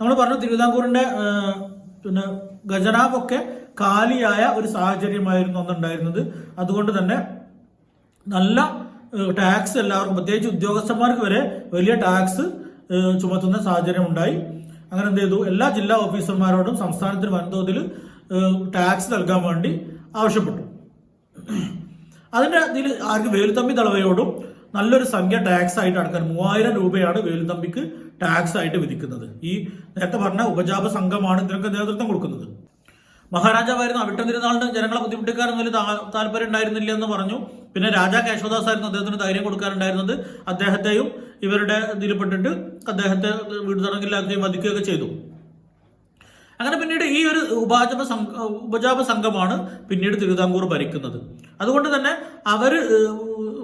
നമ്മൾ പറഞ്ഞു തിരുവിതാംകൂറിന്റെ പിന്നെ ഖജനാവൊക്കെ കാലിയായ ഒരു സാഹചര്യമായിരുന്നു അന്നുണ്ടായിരുന്നത്. അതുകൊണ്ട് തന്നെ നല്ല ടാക്സ് എല്ലാവർക്കും പ്രത്യേകിച്ച് ഉദ്യോഗസ്ഥന്മാർക്ക് വരെ വലിയ ടാക്സ് ചുമത്തുന്ന സാഹചര്യം ഉണ്ടായി അങ്ങനെ എന്ത് ചെയ്തു? എല്ലാ ജില്ലാ ഓഫീസർമാരോടും സംസ്ഥാനത്തിന് വൻതോതിൽ ടാക്സ് നൽകാൻ വേണ്ടി ആവശ്യപ്പെട്ടു. അതിന്റെ ഇതിൽ ആർക്ക് വേലുത്തമ്പി തളവയോടും നല്ലൊരു സംഖ്യ ടാക്സ് ആയിട്ട് അടക്കാൻ മൂവായിരം രൂപയാണ് വേലുത്തമ്പിക്ക് ടാക്സ് ആയിട്ട് വിധിക്കുന്നത്. ഈ നേരത്തെ പറഞ്ഞ ഉപജാപ സംഘമാണ് ഇതിനൊക്കെ നേതൃത്വം കൊടുക്കുന്നത്. മഹാരാജാവായിരുന്നു അവിട്ടം തിരുനാളിന് ജനങ്ങളെ ബുദ്ധിമുട്ടിക്കാനൊന്നും താ- താല്പര്യം ഉണ്ടായിരുന്നില്ല എന്ന് പറഞ്ഞു. പിന്നെ രാജാ കേശവദാസ് ആയിരുന്നു അദ്ദേഹത്തിന് ധൈര്യം കൊടുക്കാറുണ്ടായിരുന്നത് അദ്ദേഹത്തെയും ഇവരുടെ ഇതിൽപ്പെട്ടിട്ട് അദ്ദേഹത്തെ വീട് തടങ്കിലാക്കുകയും വധിക്കുകയൊക്കെ ചെയ്തു. അങ്ങനെ പിന്നീട് ഈ ഒരു ഉപജാപ സംഘ ഉപജാപ സംഘമാണ് പിന്നീട് തിരുവിതാംകൂർ ഭരിക്കുന്നത്. അതുകൊണ്ട് തന്നെ അവർ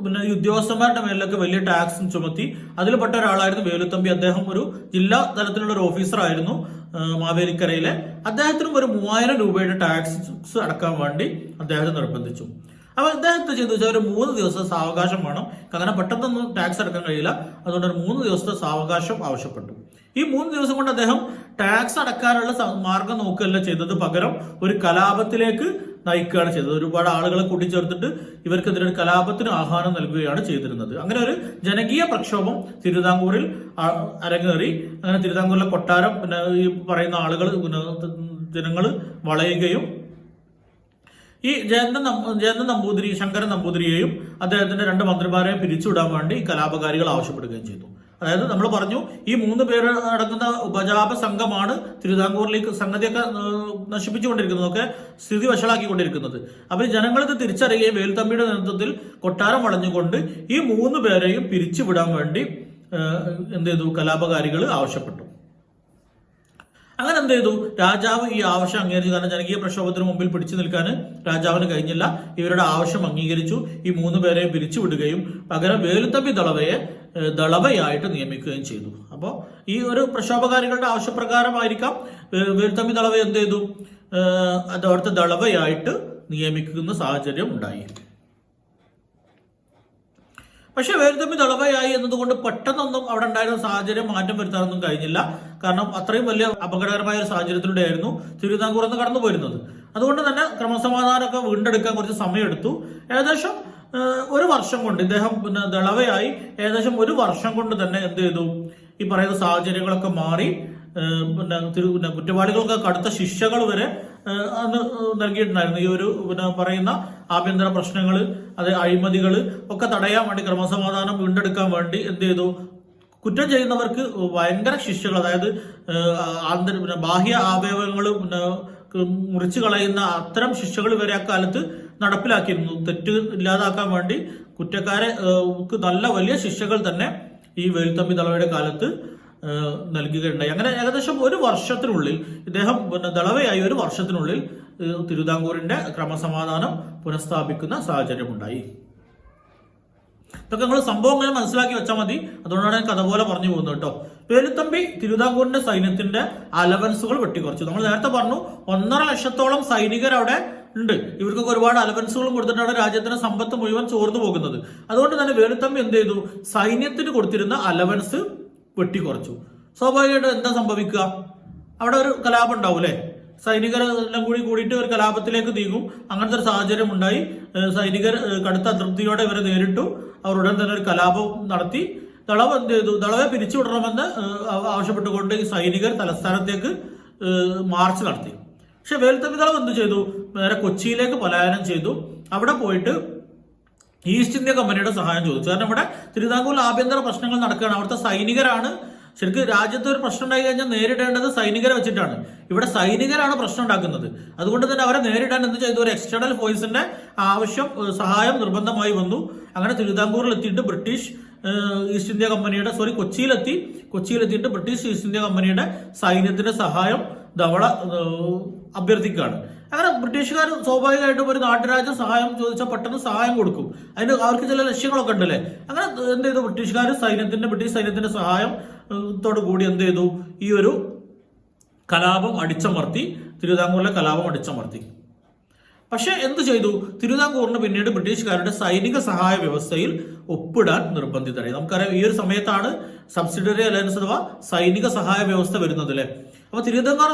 പിന്നെ ഈ ഉദ്യോഗസ്ഥന്മാരുടെ മേലിലൊക്കെ വലിയ ടാക്സും ചുമത്തി അതിൽപ്പെട്ട ഒരാളായിരുന്നു വേലുത്തമ്പി. അദ്ദേഹം ഒരു ജില്ലാ തലത്തിലുള്ള ഒരു ഓഫീസറായിരുന്നു ആയിരുന്നു മാവേലിക്കരയിലെ. അദ്ദേഹത്തിനും ഒരു മൂവായിരം രൂപയുടെ ടാക്സ് അടക്കാൻ വേണ്ടി അദ്ദേഹത്തെ നിർബന്ധിച്ചു. അപ്പൊ അദ്ദേഹത്തെ ചെയ്തു വെച്ചാൽ ഒരു മൂന്ന് ദിവസത്തെ സാവകാശം വേണം. കാരണം പെട്ടെന്നൊന്നും ടാക്സ് അടക്കാൻ കഴിയില്ല. അതുകൊണ്ട് ഒരു മൂന്ന് ദിവസത്തെ സാവകാശം ആവശ്യപ്പെട്ടു. ഈ മൂന്ന് ദിവസം കൊണ്ട് അദ്ദേഹം ടാക്സ് അടക്കാനുള്ള മാർഗം നോക്കുകയല്ല ചെയ്തത്. പകരം ഒരു കലാപത്തിലേക്ക് നയിക്കുകയാണ് ചെയ്തത്. ഒരുപാട് ആളുകളെ കൂട്ടിച്ചേർത്തിട്ട് ഇവർക്കെതിരെ ഒരു കലാപത്തിന് ആഹ്വാനം നൽകുകയാണ് ചെയ്തിരുന്നത്. അങ്ങനെ ഒരു ജനകീയ പ്രക്ഷോഭം തിരുവിതാംകൂറിൽ അരങ്ങേറി. അങ്ങനെ തിരുവിതാംകൂറിലെ കൊട്ടാരം പിന്നെ ഈ പറയുന്ന ആളുകൾ ജനങ്ങൾ വളയുകയും ഈ ജയന്ത ജയന്ത നമ്പൂതിരി ശങ്കരൻ നമ്പൂതിരിയെയും അദ്ദേഹത്തിന്റെ രണ്ട് മന്ത്രിമാരെയും പിരിച്ചുവിടാൻ വേണ്ടി കലാപകാരികൾ ആവശ്യപ്പെടുകയും ചെയ്തു. അതായത് നമ്മൾ പറഞ്ഞു ഈ മൂന്ന് പേര് അടങ്ങുന്ന ഉപജാപ സംഘമാണ് തിരുവിതാംകൂറിലേക്ക് സംഗതിയൊക്കെ നശിപ്പിച്ചുകൊണ്ടിരിക്കുന്നതൊക്കെ സ്ഥിതി വഷളാക്കിക്കൊണ്ടിരിക്കുന്നത്. അപ്പൊ ജനങ്ങൾക്ക് തിരിച്ചറിയുകയും വേലുത്തമ്പിയുടെ നേതൃത്വത്തിൽ കൊട്ടാരം വളഞ്ഞുകൊണ്ട് ഈ മൂന്ന് പേരെയും പിരിച്ചുവിടാൻ വേണ്ടി എന്ത് ചെയ്തു? കലാപകാരികൾ ആവശ്യപ്പെട്ടു. അങ്ങനെ എന്ത് ചെയ്തു രാജാവ് ഈ ആവശ്യം അംഗീകരിച്ചു. കാരണം ജനകീയ പ്രക്ഷോഭത്തിന് മുമ്പിൽ പിടിച്ചു നിൽക്കാൻ രാജാവിന് കഴിഞ്ഞില്ല. ഇവരുടെ ആവശ്യം അംഗീകരിച്ചു. ഈ മൂന്ന് പേരെ പിരിച്ചുവിടുകയും പകരം വേലുത്തമ്പി ദളവയെ ദളവയായിട്ട് നിയമിക്കുകയും ചെയ്തു. അപ്പോൾ ഈ ഒരു പ്രക്ഷോഭകാരികളുടെ ആവശ്യപ്രകാരമായിരിക്കാം വേലുത്തമ്പി ദളവ എന്ത് ചെയ്തു അതവിടുത്തെ ദളവയായിട്ട് നിയമിക്കുന്ന സാഹചര്യം ഉണ്ടായി. പക്ഷെ വേലുത്തമ്പി ദളവയായി എന്നതുകൊണ്ട് പെട്ടെന്നൊന്നും അവിടെ ഉണ്ടായിരുന്ന സാഹചര്യം മാറ്റം വരുത്താനൊന്നും കഴിഞ്ഞില്ല. കാരണം അത്രയും വലിയ അപകടകരമായ ഒരു സാഹചര്യത്തിലൂടെയായിരുന്നു തിരുവിതാംകൂർ നിന്ന് കടന്നു പോയിരുന്നത്. അതുകൊണ്ട് തന്നെ ക്രമസമാധാനമൊക്കെ വീണ്ടെടുക്കാൻ കുറച്ച് സമയമെടുത്തു. ഏകദേശം ഒരു വർഷം കൊണ്ട് ഇദ്ദേഹം പിന്നെ ദളവയായി ഏകദേശം ഒരു വർഷം കൊണ്ട് തന്നെ എന്ത് ചെയ്തു? ഈ പറയുന്ന സാഹചര്യങ്ങളൊക്കെ മാറി പിന്നെ തിരു പിന്നെ കുറ്റവാളികൾക്ക് കടുത്ത ശിക്ഷകൾ വരെ അന്ന് നൽകിയിട്ടുണ്ടായിരുന്നു. ഈ ഒരു പിന്നെ പറയുന്ന ആഭ്യന്തര പ്രശ്നങ്ങൾ അത് അഴിമതികൾ ഒക്കെ തടയാൻ വേണ്ടി ക്രമസമാധാനം വീണ്ടെടുക്കാൻ വേണ്ടി എന്ത് ചെയ്തു? കുറ്റം ചെയ്യുന്നവർക്ക് ഭയങ്കര ശിക്ഷകൾ അതായത് ആന്തര പിന്നെ ബാഹ്യ അവയവങ്ങൾ മുറിച്ചു കളയുന്ന അത്തരം ശിക്ഷകൾ വരെ അക്കാലത്ത് നടപ്പിലാക്കിയിരുന്നു. തെറ്റ് ഇല്ലാതാക്കാൻ വേണ്ടി കുറ്റക്കാരെ നല്ല വലിയ ശിക്ഷകൾ തന്നെ ഈ വേൽത്തമ്പി ദളവയുടെ കാലത്ത് നൽകുകയുണ്ടായി. അങ്ങനെ ഏകദേശം ഒരു വർഷത്തിനുള്ളിൽ ഇദ്ദേഹം പിന്നെ ദളവയായി ഒരു വർഷത്തിനുള്ളിൽ തിരുവിതാംകൂറിന്റെ ക്രമസമാധാനം പുനഃസ്ഥാപിക്കുന്ന സാഹചര്യമുണ്ടായി. ഇതൊക്കെ നിങ്ങൾ സംഭവം ഇങ്ങനെ മനസ്സിലാക്കി വെച്ചാൽ മതി. അതുകൊണ്ടാണ് ഞാൻ കഥ പോലെ പറഞ്ഞു പോകുന്നത് കേട്ടോ. വേലുത്തമ്പി തിരുവിതാംകൂറിന്റെ സൈന്യത്തിന്റെ അലവൻസുകൾ വെട്ടിക്കുറച്ചു. നമ്മൾ നേരത്തെ പറഞ്ഞു ഒന്നര ലക്ഷത്തോളം സൈനികർ അവിടെ ഉണ്ട്. ഇവർക്കൊക്കെ ഒരുപാട് അലവൻസുകളും കൊടുത്തിട്ടാണ് രാജ്യത്തിന്റെ സമ്പത്ത് മുഴുവൻ ചോർന്നു പോകുന്നത്. അതുകൊണ്ട് തന്നെ വേലുത്തമ്പി എന്ത് ചെയ്തു? സൈന്യത്തിന് കൊടുത്തിരുന്ന അലവൻസ് വെട്ടിക്കുറച്ചു. സ്വാഭാവികമായിട്ട് എന്താ സംഭവിക്കുക? അവിടെ ഒരു കലാപം ഉണ്ടാവും സൈനികർ എല്ലാം കൂടി കൂടിയിട്ട് ഒരു കലാപത്തിലേക്ക് നീങ്ങും. അങ്ങനത്തെ ഒരു സാഹചര്യം ഉണ്ടായി. സൈനികർ കടുത്ത അതൃപ്തിയോടെ ഇവരെ നേരിട്ടു. അവർ ഉടൻ തന്നെ ഒരു കലാപം നടത്തി. ദളവ് എന്ത് ചെയ്തു? ദളവെ പിരിച്ചുവിടണമെന്ന് ആവശ്യപ്പെട്ടുകൊണ്ട് ഈ സൈനികർ തലസ്ഥാനത്തേക്ക് മാർച്ച് നടത്തി. പക്ഷെ വേലുത്തമ്പി ദളവ് എന്ത് ചെയ്തു? നേരെ കൊച്ചിയിലേക്ക് പലായനം ചെയ്തു. അവിടെ പോയിട്ട് ഈസ്റ്റ് ഇന്ത്യ കമ്പനിയുടെ സഹായം ചോദിച്ചു. കാരണം ഇവിടെ തിരുവിതാംകൂറിൽ ആഭ്യന്തര പ്രശ്നങ്ങൾ നടക്കുകയാണ്. അവിടുത്തെ സൈനികരാണ് ശരിക്കും രാജ്യത്ത് ഒരു പ്രശ്നം ഉണ്ടായി കഴിഞ്ഞാൽ നേരിടേണ്ടത് സൈനികരെ വെച്ചിട്ടാണ്. ഇവിടെ സൈനികരാണ് പ്രശ്നം ഉണ്ടാക്കുന്നത്. അതുകൊണ്ട് തന്നെ അവരെ നേരിടാൻ എന്ത് ചെയ്തു? ഒരു എക്സ്റ്റേണൽ ഫോഴ്സിന്റെ ആവശ്യം സഹായം നിർബന്ധമായി വന്നു. അങ്ങനെ തിരുവിതാംകൂറിൽ എത്തിയിട്ട് ബ്രിട്ടീഷ് ഈസ്റ്റ് ഇന്ത്യ കമ്പനിയുടെ സോറി കൊച്ചിയിലെത്തി. കൊച്ചിയിലെത്തിയിട്ട് ബ്രിട്ടീഷ് ഈസ്റ്റ് ഇന്ത്യ കമ്പനിയുടെ സൈന്യത്തിന്റെ സഹായം ധവള അഭ്യർത്ഥിക്കുകയാണ്. അങ്ങനെ ബ്രിട്ടീഷുകാർ സ്വാഭാവികമായിട്ടും ഒരു നാട്ടുരാജ്യം സഹായം ചോദിച്ചാൽ പെട്ടെന്ന് സഹായം കൊടുക്കും. അതിന് അവർക്ക് ചില ലക്ഷ്യങ്ങളൊക്കെ ഉണ്ടല്ലേ? അങ്ങനെ എന്ത് ചെയ്തു? ബ്രിട്ടീഷുകാർ സൈന്യത്തിന്റെ ബ്രിട്ടീഷ് സൈന്യത്തിന്റെ സഹായം കൂടി എന്ത് ചെയ്തു? ഈ ഒരു കലാപം അടിച്ചമർത്തി തിരുവിതാംകൂറിലെ കലാപം അടിച്ചമർത്തി. പക്ഷേ എന്ത് ചെയ്തു? തിരുവിതാംകൂറിന് പിന്നീട് ബ്രിട്ടീഷുകാരുടെ സൈനിക സഹായ വ്യവസ്ഥയിൽ ഒപ്പിടാൻ നിർബന്ധിതരായി. നമുക്കറിയാം ഈ ഒരു സമയത്താണ് സബ്സിഡറി അലയൻസ് അഥവാ സൈനിക സഹായ വ്യവസ്ഥ വരുന്നത് അല്ലെ അപ്പൊ തിരുവിതാംകൂർ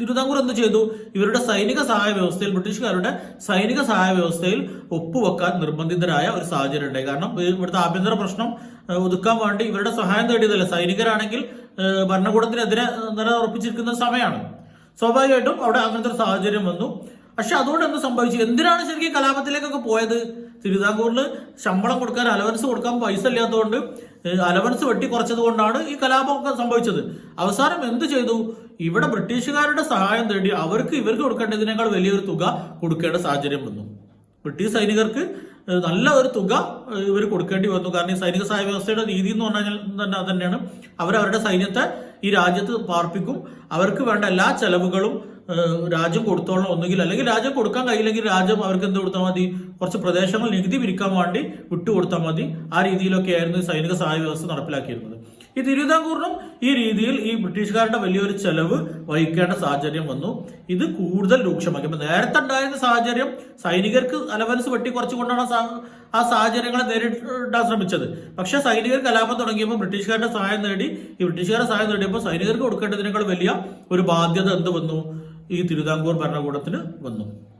തിരുവിതാംകൂർ എന്ത് ചെയ്തു? ഇവരുടെ സൈനിക സഹായ വ്യവസ്ഥയിൽ ബ്രിട്ടീഷുകാരുടെ സൈനിക സഹായ വ്യവസ്ഥയിൽ ഒപ്പുവെക്കാൻ നിർബന്ധിതരായ ഒരു സാഹചര്യം ഉണ്ടായി. കാരണം ഇവിടുത്തെ ആഭ്യന്തര പ്രശ്നം ഒതുക്കാൻ വേണ്ടി ഇവരുടെ സഹായം തേടിയതല്ല. സൈനികരാണെങ്കിൽ ഭരണകൂടത്തിനെതിരെ നിലയുറപ്പിച്ചിരിക്കുന്ന സമയമാണ്. സ്വാഭാവികമായിട്ടും അവിടെ അങ്ങനത്തെ ഒരു സാഹചര്യം വന്നു. പക്ഷെ അതുകൊണ്ട് എന്ത് സംഭവിച്ചു? എന്തിനാണ് ശരിക്കും കലാപത്തിലേക്കൊക്കെ പോയത്? തിരുവിതാംകൂറിൽ ശമ്പളം കൊടുക്കാൻ അലവൻസ് കൊടുക്കാൻ പൈസ ഇല്ലാത്തതുകൊണ്ട് അലവൻസ് വെട്ടി കുറച്ചത് കൊണ്ടാണ് ഈ കലാപമൊക്കെ സംഭവിച്ചത്. അവസാനം എന്ത് ചെയ്തു? ഇവിടെ ബ്രിട്ടീഷുകാരുടെ സഹായം തേടി അവർക്ക് ഇവർക്ക് കൊടുക്കേണ്ടതിനേക്കാൾ വലിയൊരു തുക കൊടുക്കേണ്ട സാഹചര്യം വന്നു. ബ്രിട്ടീഷ് സൈനികർക്ക് നല്ല ഒരു തുക ഇവർ കൊടുക്കേണ്ടി വന്നു. കാരണം ഈ സൈനിക സഹായ വ്യവസ്ഥയുടെ രീതി എന്ന് പറഞ്ഞാൽ തന്നെ അത് തന്നെയാണ്. അവരവരുടെ സൈന്യത്തെ ഈ രാജ്യത്ത് പാർപ്പിക്കും. അവർക്ക് വേണ്ട എല്ലാ ചെലവുകളും രാജ്യം കൊടുത്തോളണം. ഒന്നുകിൽ അല്ലെങ്കിൽ രാജ്യം കൊടുക്കാൻ കഴിയില്ലെങ്കിൽ രാജ്യം അവർക്ക് എന്ത് കൊടുത്താൽ മതി? കുറച്ച് പ്രദേശങ്ങൾ നികുതി പിരിക്കാൻ വേണ്ടി വിട്ടുകൊടുത്താൽ മതി. ആ രീതിയിലൊക്കെ ആയിരുന്നു സൈനിക സഹായ വ്യവസ്ഥ നടപ്പിലാക്കിയിരുന്നത്. ഈ തിരുവിതാംകൂറിനും ഈ രീതിയിൽ ഈ ബ്രിട്ടീഷുകാരുടെ വലിയൊരു ചെലവ് വഹിക്കേണ്ട സാഹചര്യം വന്നു. ഇത് കൂടുതൽ രൂക്ഷമാക്കി. നേരത്തെ ഉണ്ടായിരുന്ന സാഹചര്യം സൈനികർക്ക് അലവൻസ് വെട്ടി കുറച്ചുകൊണ്ടാണ് ആ സാഹചര്യങ്ങളെ നേരിടാൻ ശ്രമിച്ചത്. പക്ഷെ സൈനികർ കലാപം തുടങ്ങിയപ്പോൾ ബ്രിട്ടീഷുകാരുടെ സഹായം നേടി. ഈ ബ്രിട്ടീഷുകാരുടെ സഹായം നേടിയപ്പോൾ സൈനികർക്ക് കൊടുക്കേണ്ടതിനേക്കാൾ വലിയ ഒരു ബാധ്യത എന്ത് വന്നു? ഈ തിരുവിതാംകൂർ ഭരണകൂടത്തിന് വന്നു.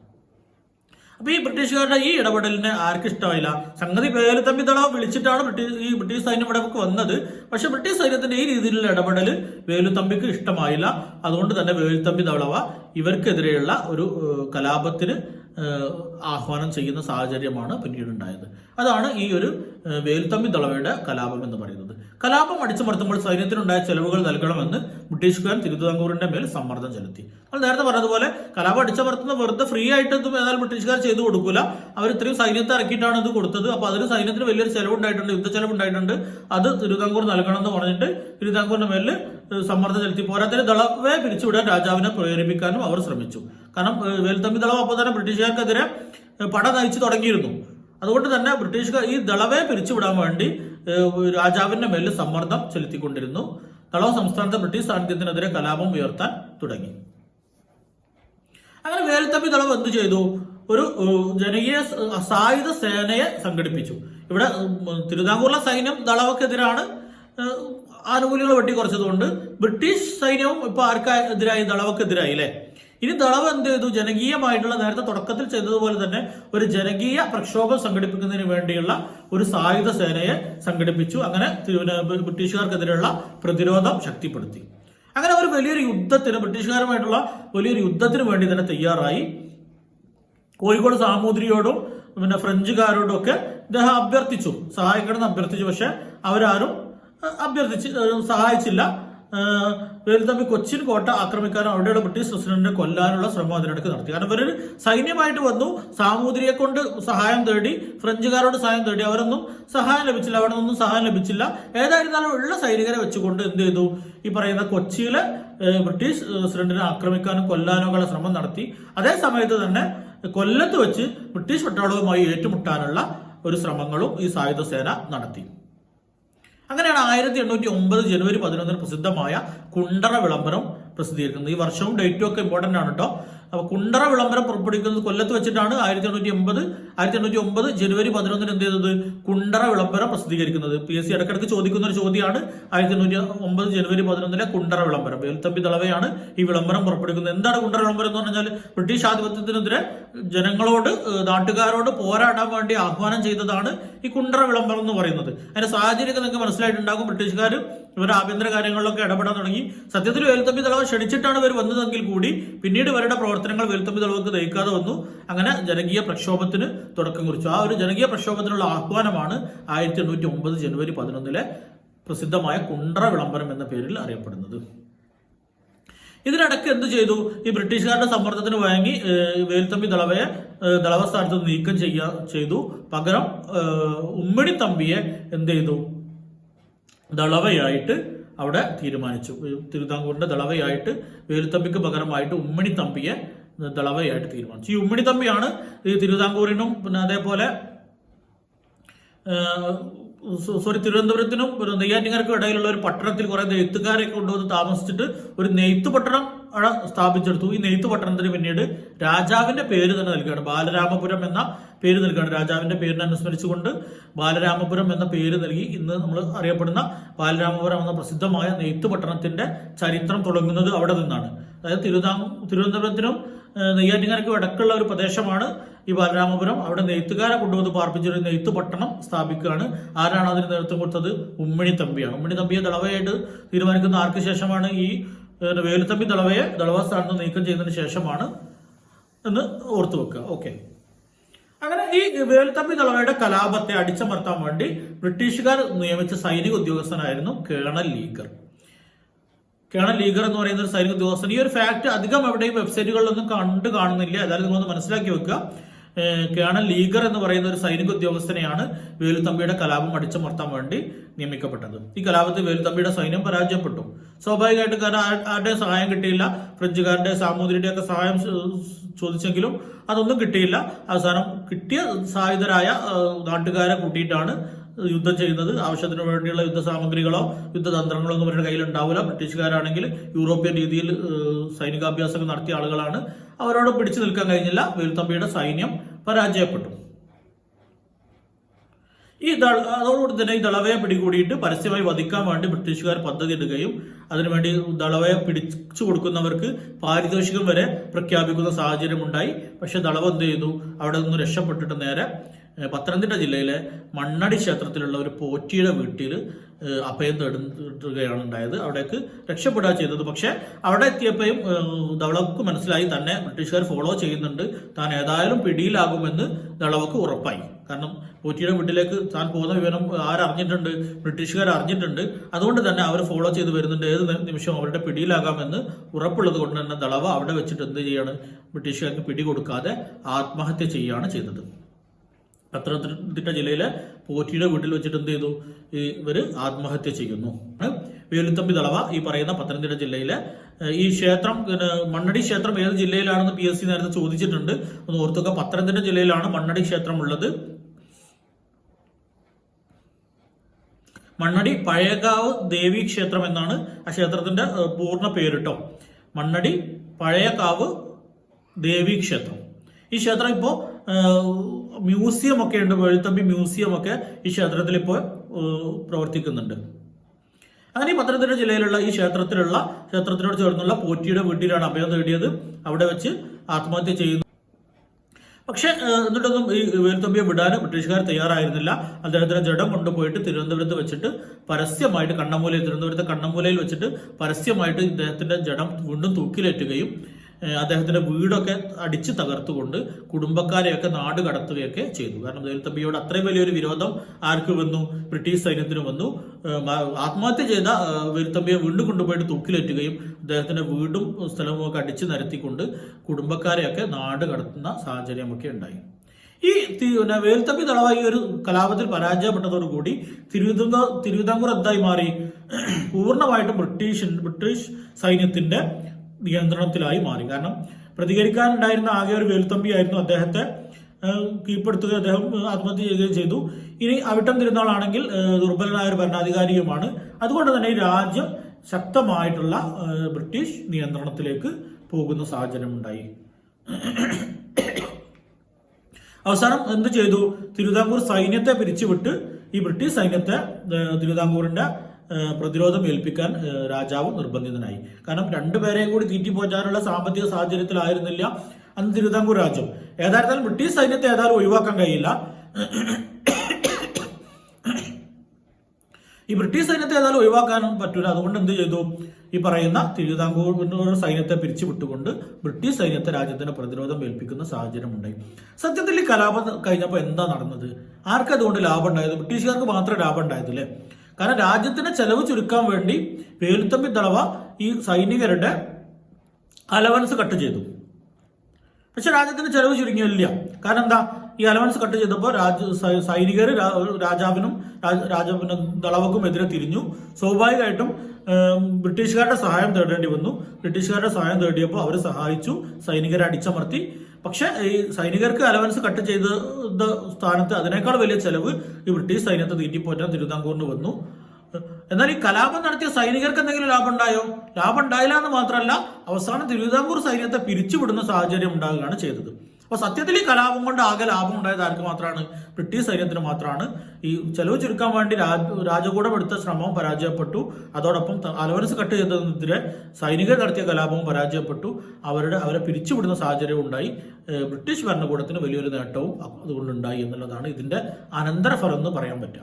അപ്പൊ ഈ ബ്രിട്ടീഷുകാരുടെ ഈ ഇടപെടലിനെ ആർക്കും ഇഷ്ടമായില്ല. സംഗതി വേലുത്തമ്പി ദളവ വിളിച്ചിട്ടാണ് ബ്രിട്ടീഷ് ഈ ബ്രിട്ടീഷ് സൈന്യം ഇവിടെ വന്നത്. പക്ഷെ ബ്രിട്ടീഷ് സൈന്യത്തിന്റെ ഈ രീതിയിലുള്ള ഇടപെടൽ വേലുത്തമ്പിക്ക് ഇഷ്ടമായില്ല. അതുകൊണ്ട് തന്നെ വേലുത്തമ്പി ദളവ ഇവർക്കെതിരെയുള്ള ഒരു കലാപത്തിന് ആഹ്വാനം ചെയ്യുന്ന സാഹചര്യമാണ് പിന്നീട് ഉണ്ടായത് അതാണ് ഈ ഒരു വേൽത്തമ്പി ദളവയുടെ കലാപം എന്ന് പറയുന്നത്. കലാപം അടിച്ചമർത്തുമ്പോൾ സൈന്യത്തിനുണ്ടായ ചെലവുകൾ നൽകണമെന്ന് ബ്രിട്ടീഷുകാരൻ തിരുവിതാംകൂറിന്റെ മേൽ സമ്മർദ്ദം ചെലുത്തി. നമ്മൾ നേരത്തെ പറഞ്ഞതുപോലെ കലാപം അടിച്ചമർത്തുന്ന വെറുതെ ഫ്രീ ആയിട്ട് എന്നാൽ ബ്രിട്ടീഷുകാർ ചെയ്തു കൊടുക്കില്ല അവർ ഇത്രയും സൈന്യത്തെ ഇറക്കിയിട്ടാണ് ഇത് കൊടുത്തത്. അപ്പൊ അതിന് സൈന്യത്തിന് വലിയൊരു ചെലവുണ്ടായിട്ടുണ്ട് യുദ്ധ ചെലവുണ്ടായിട്ടുണ്ട് അത് തിരുവിതാംകൂർ നൽകണം എന്ന് പറഞ്ഞിട്ട് തിരുവിതാംകൂറിന്റെ മേലിൽ സമ്മർദ്ദം ചെലുത്തി പോരാത്തിന് ദളവെ പിരിച്ചുവിടാൻ രാജാവിനെ പ്രേരിപ്പിക്കാനും അവർ ശ്രമിച്ചു. കാരണം വേൽത്തമ്പി ദളവ് അപ്പോൾ തന്നെ ബ്രിട്ടീഷുകാർക്കെതിരെ പട നയിച്ചു തുടങ്ങിയിരുന്നു. അതുകൊണ്ട് തന്നെ ബ്രിട്ടീഷുകാർ ഈ ദളവെ പിരിച്ചുവിടാൻ വേണ്ടി രാജാവിന്റെ മേലിൽ സമ്മർദ്ദം ചെലുത്തിക്കൊണ്ടിരുന്നു. ദളവ് സംസ്ഥാനത്തെ ബ്രിട്ടീഷ് സാന്നിധ്യത്തിനെതിരെ കലാപം ഉയർത്താൻ തുടങ്ങി. അങ്ങനെ വേൽത്തമ്പി ദളവ് എന്ത് ചെയ്തു? ഒരു ജനകീയ സായുധ സേനയെ സംഘടിപ്പിച്ചു. ഇവിടെ തിരുവിതാംകൂറിലെ സൈന്യം ദളവക്കെതിരാണ് ആനുകൂല്യങ്ങൾ വെട്ടിക്കുറച്ചതുകൊണ്ട് ബ്രിട്ടീഷ് സൈന്യവും ഇപ്പൊ ആർക്കെതിരായി ദളവക്കെതിരായി അല്ലേ? ഇനി ദളവ് എന്ത് ചെയ്തു? ജനകീയമായിട്ടുള്ള നേരത്തെ തുടക്കത്തിൽ ചെയ്തതുപോലെ തന്നെ ഒരു ജനകീയ പ്രക്ഷോഭം സംഘടിപ്പിക്കുന്നതിന് വേണ്ടിയുള്ള ഒരു സായുധ സേനയെ സംഘടിപ്പിച്ചു. അങ്ങനെ ബ്രിട്ടീഷുകാർക്കെതിരെയുള്ള പ്രതിരോധം ശക്തിപ്പെടുത്തി. അങ്ങനെ ഒരു വലിയൊരു യുദ്ധത്തിന് ബ്രിട്ടീഷുകാരുമായിട്ടുള്ള വലിയൊരു യുദ്ധത്തിന് വേണ്ടി തന്നെ തയ്യാറായി. കോഴിക്കോട് സാമൂതിരിയോടും പിന്നെ ഫ്രഞ്ചുകാരോടും ഒക്കെ ഇദ്ദേഹം അഭ്യർത്ഥിച്ചു. സഹായിക്കണമെന്ന് അഭ്യർത്ഥിച്ചു. പക്ഷെ അവരാരും അഭ്യർത്ഥിച്ച് സഹായിച്ചില്ല. വേലുത്തമ്പി കൊച്ചിൻ കോട്ട ആക്രമിക്കാനും അവിടെയുള്ള ബ്രിട്ടീഷ് പ്രസിഡന്റിനെ കൊല്ലാനുള്ള ശ്രമം അതിനിടയ്ക്ക് നടത്തി. കാരണം ഇവർ സൈന്യമായിട്ട് വന്നു സാമൂതിരിയെ കൊണ്ട് സഹായം തേടി ഫ്രഞ്ചുകാരോട് സഹായം തേടി അവരൊന്നും സഹായം ലഭിച്ചില്ല അവിടെ നിന്നും സഹായം ലഭിച്ചില്ല. ഏതായിരുന്നാലും ഉള്ള സൈനികരെ വെച്ചുകൊണ്ട് എന്ത് ചെയ്തു? ഈ പറയുന്ന കൊച്ചിയിലെ ബ്രിട്ടീഷ് പ്രസിഡന്റിനെ ആക്രമിക്കാനും കൊല്ലാനും ഒക്കെ ശ്രമം നടത്തി. അതേ സമയത്ത് തന്നെ കൊല്ലത്ത് വെച്ച് ബ്രിട്ടീഷ് പട്ടാളവുമായി ഏറ്റുമുട്ടാനുള്ള ഒരു ശ്രമങ്ങളും ഈ സായുധ സേന നടത്തി. അങ്ങനെയാണ് ആയിരത്തി എണ്ണൂറ്റി ഒമ്പത് ജനുവരി പതിനൊന്നിന് പ്രസിദ്ധമായ കുണ്ടറ വിളംബരം പ്രസിദ്ധീകരിക്കുന്നത്. ഈ വർഷവും ഡേറ്റും ഒക്കെ ഇമ്പോർട്ടന്റ് ആണ് കേട്ടോ അപ്പോൾ കുണ്ടറ വിളംബരം പുറപ്പെടുവിക്കുന്നത് കൊല്ലത്ത് വെച്ചിട്ടാണ് ആയിരത്തി എണ്ണൂറ്റി എൺപത് ആയിരത്തി എണ്ണൂറ്റി ഒമ്പത് ജനുവരി പതിനൊന്നിന് എന്ത് ചെയ്തത്? കുണ്ടറ വിളംബരം പ്രസിദ്ധീകരിക്കുന്നത്. പി എസ് സി ഇടക്കിടക്ക് ചോദിക്കുന്ന ഒരു ചോദ്യമാണ് ആയിരത്തി എണ്ണൂറ്റി ഒമ്പത് ജനുവരി പതിനൊന്നിലെ കുണ്ടറ വിളംബരം. വേൽത്തമ്പി തളവയാണ് ഈ വിളംബരം പുറപ്പെടുവിക്കുന്നത്. എന്താണ് കുണ്ടറ വിളംബരം എന്ന് പറഞ്ഞാൽ ബ്രിട്ടീഷ് ആധിപത്യത്തിനെതിരെ ജനങ്ങളോട് നാട്ടുകാരോട് പോരാടാൻ വേണ്ടി ആഹ്വാനം ചെയ്തതാണ് ഈ കുണ്ടറ വിളംബരം എന്ന് പറയുന്നത്. അതിന്റെ സാഹചര്യമൊക്കെ നിങ്ങൾക്ക് മനസ്സിലായിട്ടുണ്ടാകും. ബ്രിട്ടീഷുകാർ ഇവരുടെ ആഭ്യന്തര കാര്യങ്ങളിലൊക്കെ ഇടപെടാൻ തുടങ്ങി. സത്യത്തിൽ വേലുത്തമ്പി തളവ് ക്ഷണിച്ചിട്ടാണ് ഇവർ വന്നതെങ്കിൽ കൂടി പിന്നീട് ഇവരുടെ പ്രവർത്തനങ്ങൾ വേലുത്തമ്പി തളവക്ക് ദഹിക്കാതെ വന്നു. അങ്ങനെ ജനകീയ പ്രക്ഷോഭത്തിന് തുടക്കം കുറിച്ചു. ആ ഒരു ജനകീയ പ്രക്ഷോഭത്തിനുള്ള ആഹ്വാനമാണ് ആയിരത്തി എണ്ണൂറ്റി ഒമ്പത് ജനുവരി പതിനൊന്നിലെ പ്രസിദ്ധമായ കുണ്ടറ വിളംബരം എന്ന പേരിൽ അറിയപ്പെടുന്നത്. ഇതിനിടയ്ക്ക് എന്ത് ചെയ്തു? ഈ ബ്രിട്ടീഷുകാരുടെ സമ്മർദ്ദത്തിന് വഴങ്ങി വേൽത്തമ്പി ദളവയെ ദളവ സ്ഥാനത്ത് നീക്കം ചെയ്യ ചെയ്തു. പകരം ഉമ്മണി തമ്പിയെ എന്ത് ചെയ്തു? ദളവയായിട്ട് അവിടെ തീരുമാനിച്ചു. തിരുവിതാംകൂറിന്റെ ദളവയായിട്ട് വേലുത്തമ്പിക്ക് പകരമായിട്ട് ഉമ്മണി തമ്പിയെ ദളവയായിട്ട് തീരുമാനിച്ചു. ഈ ഉമ്മണി തമ്പിയാണ് ഈ തിരുവിതാംകൂറിനും പിന്നെ അതേപോലെ സോറി തിരുവനന്തപുരത്തിനും ഒരു നെയ്യാറ്റിങ്ങർക്കും ഇടയിലുള്ള ഒരു പട്ടണത്തിൽ കുറെ നെയ്ത്തുകാരെ കൊണ്ടുവന്ന് താമസിച്ചിട്ട് ഒരു നെയ്ത്ത് പട്ടണം അവിടെ സ്ഥാപിച്ചെടുത്തു. ഈ നെയ്ത്ത് പട്ടണത്തിന് പിന്നീട് രാജാവിന്റെ പേര് തന്നെ നൽകുകയാണ് ബാലരാമപുരം എന്ന പേര് നൽകുകയാണ് രാജാവിന്റെ പേരിനെ അനുസ്മരിച്ചുകൊണ്ട് ബാലരാമപുരം എന്ന പേര് നൽകി ഇന്ന് നമ്മൾ അറിയപ്പെടുന്ന ബാലരാമപുരം എന്ന പ്രസിദ്ധമായ നെയ്ത്ത് പട്ടണത്തിന്റെ ചരിത്രം തുടങ്ങുന്നത് അവിടെ നിന്നാണ്. അതായത് തിരുവനന്തപുരത്തിനും ഏഹ്, വടക്കുള്ള ഒരു പ്രദേശമാണ് ഈ ബാലരാമപുരം. അവിടെ നെയ്ത്തുകാരെ കൊണ്ടുവന്ന് പാർപ്പിച്ചൊരു നെയ്ത്ത് പട്ടണം സ്ഥാപിക്കുകയാണ്. ആരാണ് അതിന് നേതൃത്വം കൊടുത്തത്? ഉമ്മണി തമ്പിയാണ്. ഉമ്മണി തമ്പിയെ ദളവയായിട്ട് തീരുമാനിക്കുന്ന ആർക്ക് ശേഷമാണ് ഈ വേലുത്തമ്പി ദളവയെ ദളവ സ്ഥാനത്ത് നീക്കം ചെയ്യുന്നതിന് ശേഷമാണ് എന്ന് ഓർത്തു വെക്കുക. ഓക്കെ. അങ്ങനെ ഈ വേലുത്തമ്പി ദളവയുടെ കലാപത്തെ അടിച്ചമർത്താൻ വേണ്ടി ബ്രിട്ടീഷുകാർ നിയമിച്ച സൈനിക ഉദ്യോഗസ്ഥനായിരുന്നു കേണൽ ലീഗർ. കേണൽ ലീഗർ എന്ന് പറയുന്ന ഒരു സൈനിക ഉദ്യോഗസ്ഥൻ. ഈ ഒരു ഫാക്ട് അധികം എവിടെയും വെബ്സൈറ്റുകളിലൊന്നും കണ്ടു കാണുന്നില്ല. അതായത് നിങ്ങളൊന്ന് മനസ്സിലാക്കി വെക്കുക. കേണൽ ലീഗർ എന്ന് പറയുന്ന ഒരു സൈനിക ഉദ്യോഗസ്ഥനെയാണ് വേലുത്തമ്പിയുടെ കലാപം അടിച്ചമർത്താൻ വേണ്ടി നിയമിക്കപ്പെട്ടത്. ഈ കലാപത്തിൽ വേലുത്തമ്പിയുടെ സൈന്യം പരാജയപ്പെട്ടു. സ്വാഭാവികമായിട്ട് കാരണം ആരുടെയും സഹായം കിട്ടിയില്ല. ഫ്രഞ്ചുകാരുടെ സാമൂതിരിയുടെ ഒക്കെ സഹായം ചോദിച്ചെങ്കിലും അതൊന്നും കിട്ടിയില്ല. അവസാനം കിട്ടിയ സായുധരായ നാട്ടുകാരെ കൂട്ടിയിട്ടാണ് യുദ്ധം ചെയ്യുന്നത്. ആവശ്യത്തിന് വേണ്ടിയുള്ള യുദ്ധ സാമഗ്രികളോ യുദ്ധതന്ത്രങ്ങളോ ഒന്നും അവരുടെ കയ്യിൽ ഉണ്ടാവില്ല ബ്രിട്ടീഷുകാരാണെങ്കിൽ യൂറോപ്യൻ രീതിയിൽ സൈനികാഭ്യാസം നടത്തിയ ആളുകളാണ്. അവരോട് പിടിച്ചു നിൽക്കാൻ കഴിഞ്ഞില്ല. വേലുത്തമ്പിയുടെ സൈന്യം പരാജയപ്പെട്ടു. ഈ ദള അതോടുകൂടി തന്നെ ഈ ദളവയെ പിടികൂടിയിട്ട് പരസ്യമായി വധിക്കാൻ വേണ്ടി ബ്രിട്ടീഷുകാർ പദ്ധതി ഇടുകയും അതിനുവേണ്ടി ദളവയെ പിടിച്ചു കൊടുക്കുന്നവർക്ക് പാരിതോഷികം വരെ പ്രഖ്യാപിക്കുന്ന സാഹചര്യം ഉണ്ടായി പക്ഷെ ദളവ എന്ത് ചെയ്തു? അവിടെ നിന്ന് രക്ഷപ്പെട്ടിട്ട് നേരെ പത്തനംതിട്ട ജില്ലയിലെ മണ്ണടി ക്ഷേത്രത്തിലുള്ള ഒരു പോറ്റിയുടെ വീട്ടിൽ അഭയം തേടുകയാണ് ഉണ്ടായത് അവിടേക്ക് രക്ഷപ്പെടുക ചെയ്തത്. പക്ഷെ അവിടെ എത്തിയപ്പോഴും ദളവക്ക് മനസ്സിലായി തന്നെ ബ്രിട്ടീഷുകാർ ഫോളോ ചെയ്യുന്നുണ്ട്. താൻ ഏതായാലും പിടിയിലാകുമെന്ന് ദളവക്ക് ഉറപ്പായി. കാരണം പോറ്റിയുടെ വീട്ടിലേക്ക് താൻ പോകുന്ന വിവരം ആരറിഞ്ഞിട്ടുണ്ട്? ബ്രിട്ടീഷുകാർ അറിഞ്ഞിട്ടുണ്ട്. അതുകൊണ്ട് തന്നെ അവർ ഫോളോ ചെയ്ത് വരുന്നുണ്ട്. ഏത് നിമിഷം അവരുടെ പിടിയിലാകാമെന്ന് ഉറപ്പുള്ളത് കൊണ്ട് തന്നെ ദളവ അവിടെ വെച്ചിട്ട് എന്ത് ചെയ്യാണ്? ബ്രിട്ടീഷുകാർക്ക് പിടി കൊടുക്കാതെ ആത്മഹത്യ ചെയ്യുകയാണ് ചെയ്തത്. പത്തനംതിട്ട ജില്ലയിലെ പോറ്റിയുടെ വീട്ടിൽ വെച്ചിട്ട് എന്ത് ചെയ്തു? ഈ ഇവർ ആത്മഹത്യ ചെയ്യുന്നു. വേലുത്തമ്പി തളവ ഈ പറയുന്ന പത്തനംതിട്ട ജില്ലയിലെ ഈ ക്ഷേത്രം മണ്ണടി ക്ഷേത്രം ഏത് ജില്ലയിലാണെന്ന് പി എസ് സി നേരത്തെ ചോദിച്ചിട്ടുണ്ട്. ഒന്ന് ഓർത്തുക പത്തനംതിട്ട ജില്ലയിലാണ് മണ്ണടി ക്ഷേത്രം ഉള്ളത്. മണ്ണടി പഴയകാവ് ദേവി ക്ഷേത്രം എന്നാണ് ആ ക്ഷേത്രത്തിന്റെ പൂർണ പേരിട്ടോ മണ്ണടി പഴയകാവ് ദേവി ക്ഷേത്രം. ഈ ക്ഷേത്രം ഇപ്പോൾ മ്യൂസിയം ഒക്കെ ഉണ്ട് വഴുത്തമ്പി മ്യൂസിയം ഒക്കെ ഈ ക്ഷേത്രത്തിൽ ഇപ്പോൾ പ്രവർത്തിക്കുന്നുണ്ട്. അങ്ങനെ ഈ പത്തനംതിട്ട ജില്ലയിലുള്ള ഈ ക്ഷേത്രത്തിലുള്ള ക്ഷേത്രത്തിനോട് ചേർന്നുള്ള പോറ്റിയുടെ വീട്ടിലാണ് അഭയം തേടിയത്. അവിടെ വെച്ച് ആത്മഹത്യ ചെയ്യുന്നു. പക്ഷെ എന്നിട്ടൊന്നും ഈ വേൽത്തമ്പിയെ വിടാൻ ബ്രിട്ടീഷുകാർ തയ്യാറായിരുന്നില്ല. അദ്ദേഹത്തിന്റെ ജഡം കൊണ്ടുപോയിട്ട് തിരുവനന്തപുരത്ത് വെച്ചിട്ട് പരസ്യമായിട്ട് കണ്ണമൂലയിൽ തിരുവനന്തപുരത്തെ കണ്ണമൂലയിൽ വെച്ചിട്ട് പരസ്യമായിട്ട് ഇദ്ദേഹത്തിന്റെ ജഡം വീണ്ടും തൂക്കിലേറ്റുകയും അദ്ദേഹത്തിന്റെ വീടൊക്കെ അടിച്ചു തകർത്തുകൊണ്ട് കുടുംബക്കാരെയൊക്കെ നാട് കടത്തുകയൊക്കെ ചെയ്തു. കാരണം വേലുത്തമ്പിയോട് അത്രയും വലിയൊരു വിരോധം ആർക്ക് വന്നു ബ്രിട്ടീഷ് സൈന്യത്തിന് വന്നു. ആത്മഹത്യ ചെയ്ത ഏഹ്, വേലുത്തമ്പിയെ വീണ്ടും കൊണ്ടുപോയിട്ട് തൂക്കിലേറ്റുകയും അദ്ദേഹത്തിന്റെ വീടും സ്ഥലവും ഒക്കെ അടിച്ചു നിരത്തിക്കൊണ്ട് കുടുംബക്കാരെയൊക്കെ നാട് കടത്തുന്ന സാഹചര്യമൊക്കെ ഉണ്ടായി. ഈ വേൽത്തമ്പി തളവ ഈ ഒരു കലാപത്തിൽ പരാജയപ്പെട്ടതോടുകൂടി തിരുവിതാംകൂർ തിരുവിതാംകൂർ എന്തായി മാറി? പൂർണമായിട്ടും ബ്രിട്ടീഷ് ബ്രിട്ടീഷ് സൈന്യത്തിന്റെ നിയന്ത്രണത്തിലായി മാറി. കാരണം പ്രതികരിക്കാനുണ്ടായിരുന്ന ആകെ ഒരു വേൽത്തമ്പി ആയിരുന്നു അദ്ദേഹത്തെ കീഴ്പ്പെടുത്തുകയും അദ്ദേഹം ആത്മഹത്യ ചെയ്യുകയും ചെയ്തു. ഇനി അവിട്ടം തിരുന്നാളാണെങ്കിൽ ദുർബലനായ ഒരു ഭരണാധികാരിയുമാണ്. അതുകൊണ്ട് തന്നെ രാജ്യം ശക്തമായിട്ടുള്ള ബ്രിട്ടീഷ് നിയന്ത്രണത്തിലേക്ക് പോകുന്ന സാഹചര്യം ഉണ്ടായി അവസാനം എന്ത് ചെയ്തു? തിരുവിതാംകൂർ സൈന്യത്തെ പിരിച്ചുവിട്ട് ഈ ബ്രിട്ടീഷ് സൈന്യത്തെ തിരുവിതാംകൂറിന്റെ പ്രതിരോധം ഏൽപ്പിക്കാൻ രാജാവ് നിർബന്ധിതനായി. കാരണം രണ്ടുപേരെയും കൂടി തീറ്റിപ്പോറ്റാനുള്ള സാമ്പത്തിക സാഹചര്യത്തിലായിരുന്നില്ല അന്ന് തിരുവിതാംകൂർ രാജ്യം. ഏതായിരുന്നാലും ബ്രിട്ടീഷ് സൈന്യത്തെ ഏതായാലും ഒഴിവാക്കാൻ കഴിയില്ല. ഈ ബ്രിട്ടീഷ് സൈന്യത്തെ ഏതായാലും ഒഴിവാക്കാനും പറ്റൂല. അതുകൊണ്ട് എന്ത് ചെയ്തു? ഈ പറയുന്ന തിരുവിതാംകൂർ സൈന്യത്തെ പിരിച്ചുവിട്ടുകൊണ്ട് ബ്രിട്ടീഷ് സൈന്യത്തെ രാജ്യത്തിന് പ്രതിരോധം ഏൽപ്പിക്കുന്ന സാഹചര്യം ഉണ്ടായി സത്യത്തിൽ ഈ കലാപം കഴിഞ്ഞപ്പോൾ എന്താ നടന്നത്? ആർക്കതുകൊണ്ട് ലാഭം ഉണ്ടായത്? ബ്രിട്ടീഷുകാർക്ക് മാത്രമേ ലാഭം ഉണ്ടായത് അല്ലേ കാരണം രാജ്യത്തിന്റെ ചെലവ് ചുരുക്കാൻ വേണ്ടി വേലുത്തമ്പി ദളവ ഈ സൈനികരുടെ അലവൻസ് കട്ട് ചെയ്തു. പക്ഷെ രാജ്യത്തിന്റെ ചെലവ് ചുരുങ്ങിയില്ല. കാരണം എന്താ? ഈ അലവൻസ് കട്ട് ചെയ്തപ്പോൾ രാജ സൈനികർ രാജാവിനും രാജ- രാജാവിനും ദളവക്കും എതിരെ തിരിഞ്ഞു. സ്വാഭാവികമായിട്ടും ബ്രിട്ടീഷുകാരുടെ സഹായം തേടേണ്ടി വന്നു. ബ്രിട്ടീഷുകാരുടെ സഹായം തേടിയപ്പോൾ അവർ സഹായിച്ചു. സൈനികരെ അടിച്ചമർത്തി. പക്ഷെ ഈ സൈനികർക്ക് അലവൻസ് കട്ട് ചെയ്ത സ്ഥാനത്ത് അതിനേക്കാൾ വലിയ ചെലവ് ഈ ബ്രിട്ടീഷ് സൈന്യത്തെ തീറ്റിപ്പോറ്റാൻ തിരുവിതാംകൂറിന് വന്നു. എന്നാൽ ഈ കലാപം നടത്തിയ സൈനികർക്ക് എന്തെങ്കിലും ലാഭം ഉണ്ടായോ? ലാഭം ഉണ്ടായില്ല എന്ന് മാത്രമല്ല അവസാനം തിരുവിതാംകൂർ സൈന്യത്തെ പിരിച്ചുവിടുന്ന സാഹചര്യം ഉണ്ടാകുകയാണ് ചെയ്തത്. അപ്പൊ സത്യത്തിൽ ഈ കലാപം കൊണ്ട് ആകെ ലാഭം ഉണ്ടായത് ആർക്ക് മാത്രമാണ്? ബ്രിട്ടീഷ് സൈന്യത്തിന് മാത്രമാണ്. ഈ ചെലവ് ചുരുക്കാൻ വേണ്ടി രാജ- രാജകൂടം എടുത്ത ശ്രമവും പരാജയപ്പെട്ടു. അതോടൊപ്പം അലവൻസ് കട്ട് ചെയ്തതിനെതിരെ സൈനികർ നടത്തിയ കലാപവും പരാജയപ്പെട്ടു. അവരുടെ അവരെ പിരിച്ചുവിടുന്ന സാഹചര്യവും ഉണ്ടായി. ബ്രിട്ടീഷ് ഭരണകൂടത്തിന് വലിയൊരു നേട്ടവും അതുകൊണ്ടുണ്ടായി എന്നുള്ളതാണ് ഇതിന്റെ അനന്തരഫലം എന്ന് പറയാൻ പറ്റുക.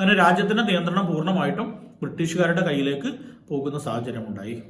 അങ്ങനെ രാജ്യത്തിന്റെ നിയന്ത്രണം പൂർണമായിട്ടും ബ്രിട്ടീഷുകാരുടെ കയ്യിലേക്ക് പോകുന്ന സാഹചര്യം ഉണ്ടായി